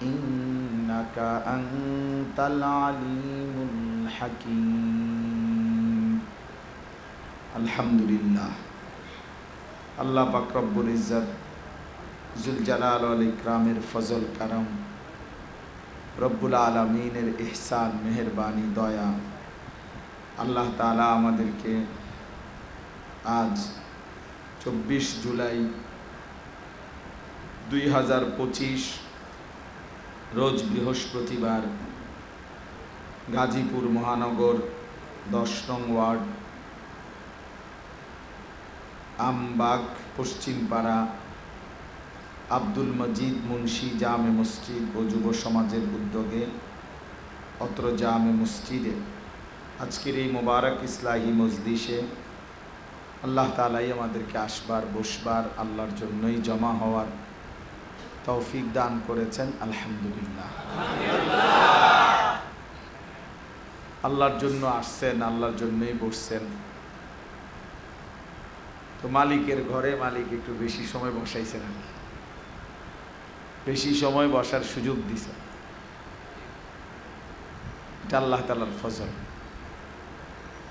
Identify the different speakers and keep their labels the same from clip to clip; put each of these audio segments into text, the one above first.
Speaker 1: ইন্নাকা আনতাল আলিমুল হাকিম আলহামদুলিল্লাহ। আল্লাহ বাকরব্বুল ইজ্জত জুলজালাল আল ইকরামের ফজল কারম রব্বুল আলমিনের ইহসান মেহরবানি দয়া আল্লাহ তালা আমাদেরকে আজ চব্বিশ জুলাই দুই হাজার পঁচিশ রোজ বৃহস্পতিবার গাজীপুর মহানগর দশ নং ওয়ার্ড, আমবাগ, পশ্চিমপাড়া, আব্দুল মজিদ মুন্সি জামে মসজিদ ও যুব সমাজের উদ্যোগে অত্র জামে মসজিদে। আজকের এই মোবারক ইসলাহি মজলিসে আল্লাহ তালাই আমাদেরকে আসবার, বসবার, আল্লাহর জন্যই জমা হওয়ার তৌফিক দান করেছেন, আলহামদুলিল্লাহ। আল্লাহর জন্য আসছেন, আল্লাহর জন্যই বসছেন। তো মালিকের ঘরে মালিক একটু বেশি সময় বসাইছেন আর বেশি সময় বসার সুযোগ দিছে। এটা আল্লাহ তালার ফজল।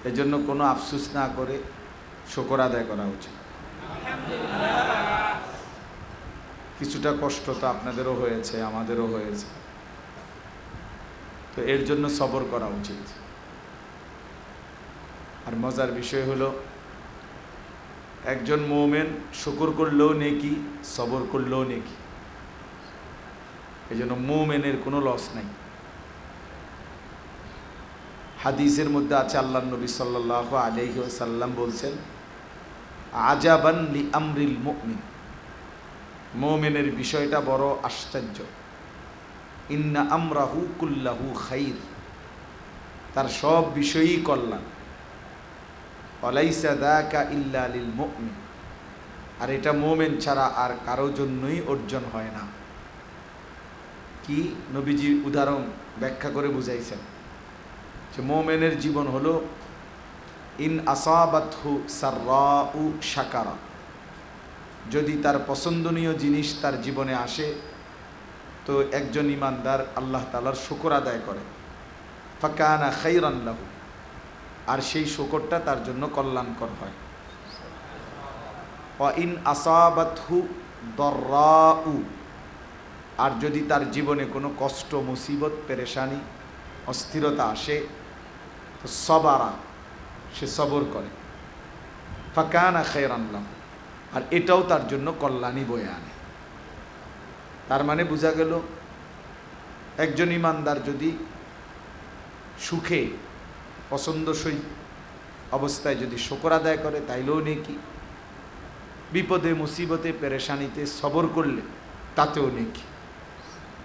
Speaker 1: এজন্য কোনো আফসুস না করে শকর আদায় করা উচিত। কিছুটা কষ্ট তো আপনাদেরও হয়েছে, আমাদেরও হয়েছে। তো এর জন্য সবর করা উচিত। আর মজার বিষয় হলো, একজন মৌমেন শুকুর করলেও নেকি, সবর করলেও নেকি। এই জন্য মৌমেনের কোনো লস নাই। হাদিসের মধ্যে আছে আল্লাহ নবী সাল্লাহ আলহি সাল্লাম বলছেন, আজাবান লি আমরিল মুমিন। মৌমেনের বিষয়টা বড় আশ্চর্য। ইন্না আমরাহু কুল্লাহু খাইর। তার সব বিষয়ই কল্যাণ। অলাইসা দাকা ইল্লা লিল মুমিন। আর এটা মোমেন ছাড়া আর কারও জন্যই অর্জন হয় না। কি নবীজি উদাহরণ ব্যাখ্যা করে বুঝাইছেন? যে মোমেনের জীবন হলো, ইন আসাবাতহু উ শাকারা। যদি তার পছন্দনীয় জিনিস তার জীবনে আসে, তো একজন ইমানদার আল্লাহ তালার শুকর আদায় করে। ফাকানা খাইরান্লাহু আর সেই শুকরটা তার জন্য কল্যাণকর হয়। ইন আসাবাতহু দর্রাউ, আর যদি তার জীবনে কোনো কষ্ট, মুসিবত, পেরেশানি, অস্থিরতা আসে, তো সবারা সে সবর করে। ফাকানা খেরান্লাম আর এটাও তার জন্য কল্যাণী বয়ে আনে। তার মানে বোঝা গেল, একজন ইমানদার যদি সুখে, পছন্দসই অবস্থায় যদি শকর আদায় করে, তাইলেও নেকি। বিপদে, মুসিবতে, পেরেশানিতে সবর করলে তাতেও নেকি।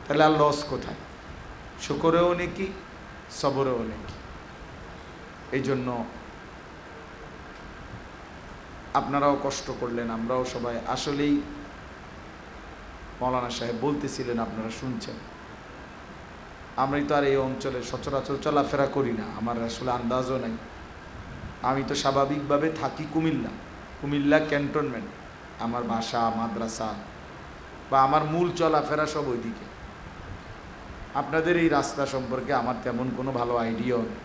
Speaker 1: তাহলে আর লস কোথায়? শকরেও নেকি, সবরেও নেকি। এই জন্য আপনারাও কষ্ট করলেন, আমরাও সবাই। আসলেই মৌলানা সাহেব বলতেছিলেন, আপনারা শুনছেন। আমরাই তো আর এই অঞ্চলে সচরাচর চলাফেরা করি না, আমার আসলে আন্দাজও নাই। আমি তো স্বাভাবিকভাবে থাকি কুমিল্লা। কুমিল্লা ক্যান্টনমেন্ট, আমার বাসা, মাদ্রাসা, বা আমার মূল চলাফেরা সব ওইদিকে। আপনাদের এই রাস্তা সম্পর্কে আমার তেমন কোনো ভালো আইডিয়াও নেই।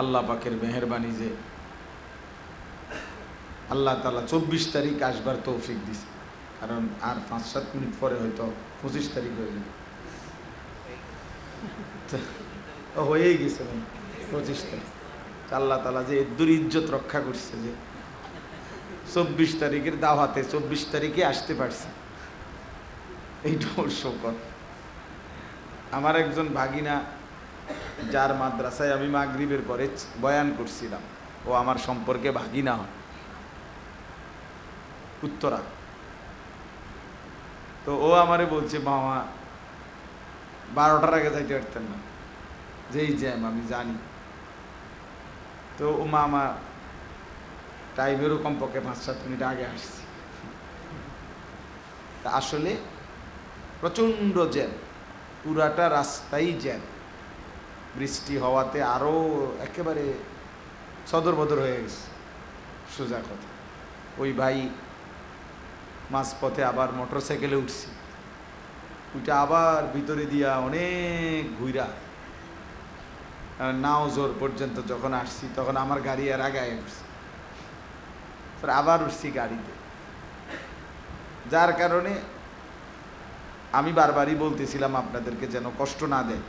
Speaker 1: আল্লাহ পাকের মেহরবানি যে আল্লাহ তালা চব্বিশ তারিখ আসবার তৌফিক দিছে। কারণ আর পাঁচ, সাত মিনিট পরে হয়তো পঁচিশ তারিখ হয়ে যাবে। ও হয়েই গেছে ভাই, পঁচিশ তারিখ। আল্লাহ তালা যে এদ্দুর ইজ্জত রক্ষা করছে যে চব্বিশ তারিখের দাওয়াতে চব্বিশ তারিখে আসতে পারছে। এইটা ওর শোকত আমার একজন ভাগিনা যার মাদ্রাসায় আমি মাগরিবের পরে বয়ান করছিলাম, ও আমার সম্পর্কে ভাগিনা হয়। উত্তরা। তো ও আমারে বলছে, মামা, বারোটার আগে যাইতে পারতেন না। যেই জ্যাম, আমি জানি। তো ও মামা টাইমেরও কমপক্ষে পাঁচ সাত মিনিট আগে আসছি। তা আসলে প্রচণ্ড জ্যাম, পুরাটা রাস্তাই জ্যাম। বৃষ্টি হওয়াতে আরও একেবারে সদর বদর হয়ে গেছে। সোজা কথা। ওই ভাই মাঝপথে আবার মোটর সাইকেলে উঠছি। উঠে আবার ভিতরে দিয়া অনেক ঘুইরা, নাও জোর পর্যন্ত যখন আসছি তখন আমার গাড়ি আর আগায় উঠছে। আবার উঠছি গাড়িতে। যার কারণে আমি বারবারই বলতেছিলাম আপনাদেরকে যেন কষ্ট না দেয়।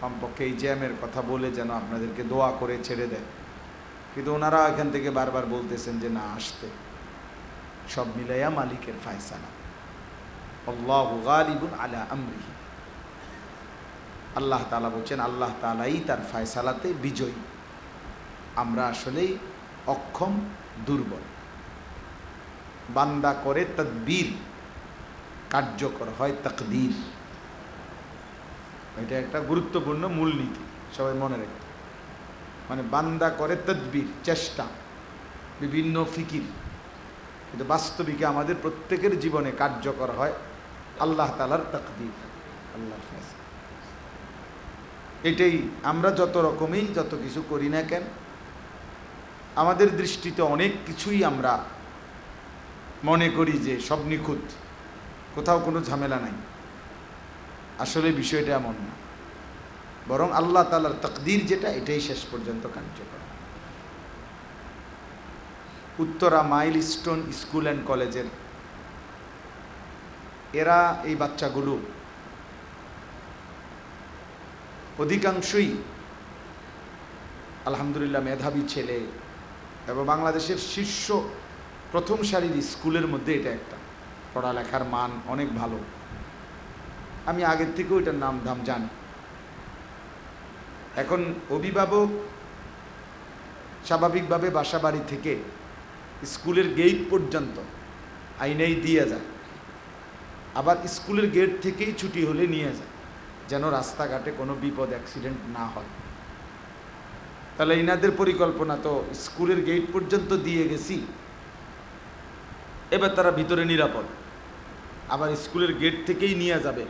Speaker 1: কমপক্ষে এই জ্যামের কথা বলে যেন আপনাদেরকে দোয়া করে ছেড়ে দেয়। কিন্তু ওনারা এখান থেকে বারবার বলতেছেন যে না, আসতে। সব মিলাইয়া মালিকের ফায়সালা। আল্লাহ গালিবুন আলা আমরিহি। আল্লাহ তালা বলছেন, আল্লাহ তালাই তার ফায়সালাতে বিজয়ী। আমরা আসলেই অক্ষম, দুর্বল। বান্দা করে তদ্বীর, কার্যকর হয় তকদির। এটা একটা গুরুত্বপূর্ণ মূলনীতি, সবাই মনে রাখবে। মানে বান্দা করে তদ্বির, চেষ্টা, বিভিন্ন ফিকির। কিন্তু বাস্তবিকে আমাদের প্রত্যেকের জীবনে কার্যকর হয় আল্লাহ তালার তকদির ফয়সালা এটাই আমরা যত রকমই যত কিছু করি না কেন, আমাদের দৃষ্টিতে অনেক কিছুই আমরা মনে করি যে সব নিখুঁত, কোথাও কোনো ঝামেলা নাই। আসলে বিষয়টা এমন না। বরং আল্লাহ তালার তকদির যেটা, এটাই শেষ পর্যন্ত কার্যকর। Uttara mile stone school and কলেজের। এরা এই বাচ্চাগুলো অধিকাংশই আলহামদুলিল্লাহ মেধাবী ছেলে এবং বাংলাদেশের শীর্ষ প্রথম সারির স্কুলের মধ্যে এটা একটা। পড়ালেখার মান অনেক ভালো। আমি আগের থেকেও এটার নাম ধাম জানি। এখন অভিভাবক স্বাভাবিকভাবে বাসা বাড়ি থেকে স্কুলের গেট পর্যন্ত। আইনেই দিয়ে যায়। আবার স্কুলের গেট থেকেই ছুটি হলে নিয়ে যায়, যেন রাস্তাঘাটে কোনো বিপদ অ্যাক্সিডেন্ট না হয়। তাহলে ইনাদের পরিকল্পনা তো, স্কুলের গেট পর্যন্ত দিয়ে গেছি। এবার তারা ভিতরে নিরাপদ। আবার স্কুলের গেট থেকেই নিয়ে যাবে।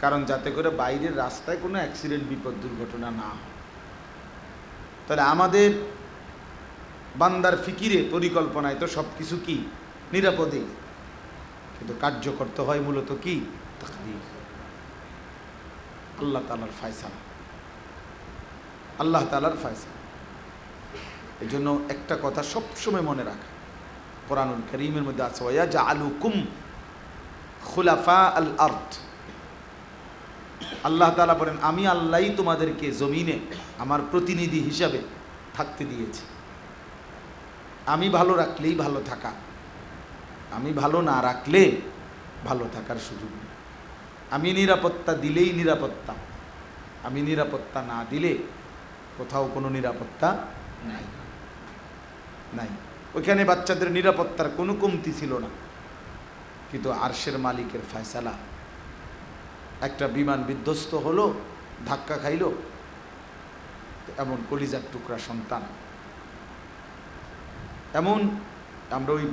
Speaker 1: কারণ যাতে করে বাইরের রাস্তায় কোনো অ্যাক্সিডেন্ট বিপদ, দুর্ঘটনা না হয়। তাহলে আমাদের বান্দার ফিকিরে পরিকল্পনায় তো সব কিছু কি? নিরাপদে। কিন্তু কার্য করতে হয় মূলত কি? আল্লাহ তালার ফায়সালা। আল্লাহ তালার ফায়সালা। এই জন্য একটা কথা সবসময় মনে রাখা। কোরআনুল করিমের মধ্যে আছে, ওয়া যা আলু কুম খুলাফা আল আর্থ আল্লাহ তালা বলেন, আমি আল্লাহই তোমাদেরকে জমিনে আমার প্রতিনিধি হিসাবে থাকতে দিয়েছি। আমি ভালো রাখলেই ভালো থাকা। আমি ভালো না রাখলে ভালো থাকার সুযোগ নেই। আমি নিরাপত্তা দিলেই নিরাপত্তা। আমি নিরাপত্তা না দিলে কোথাও কোনো নিরাপত্তা নাই। নাই। ওইখানে বাচ্চাদের নিরাপত্তার কোনো কমতি ছিল না। কিন্তু আরশের মালিকের ফয়সালা। একটা বিমান বিধ্বস্ত হলো, ধাক্কা খাইলো। এমন কলিজার টুকরা সন্তান। এমন আমরা ওই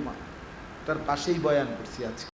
Speaker 1: তার পাশেই বয়ান করছি আজকে।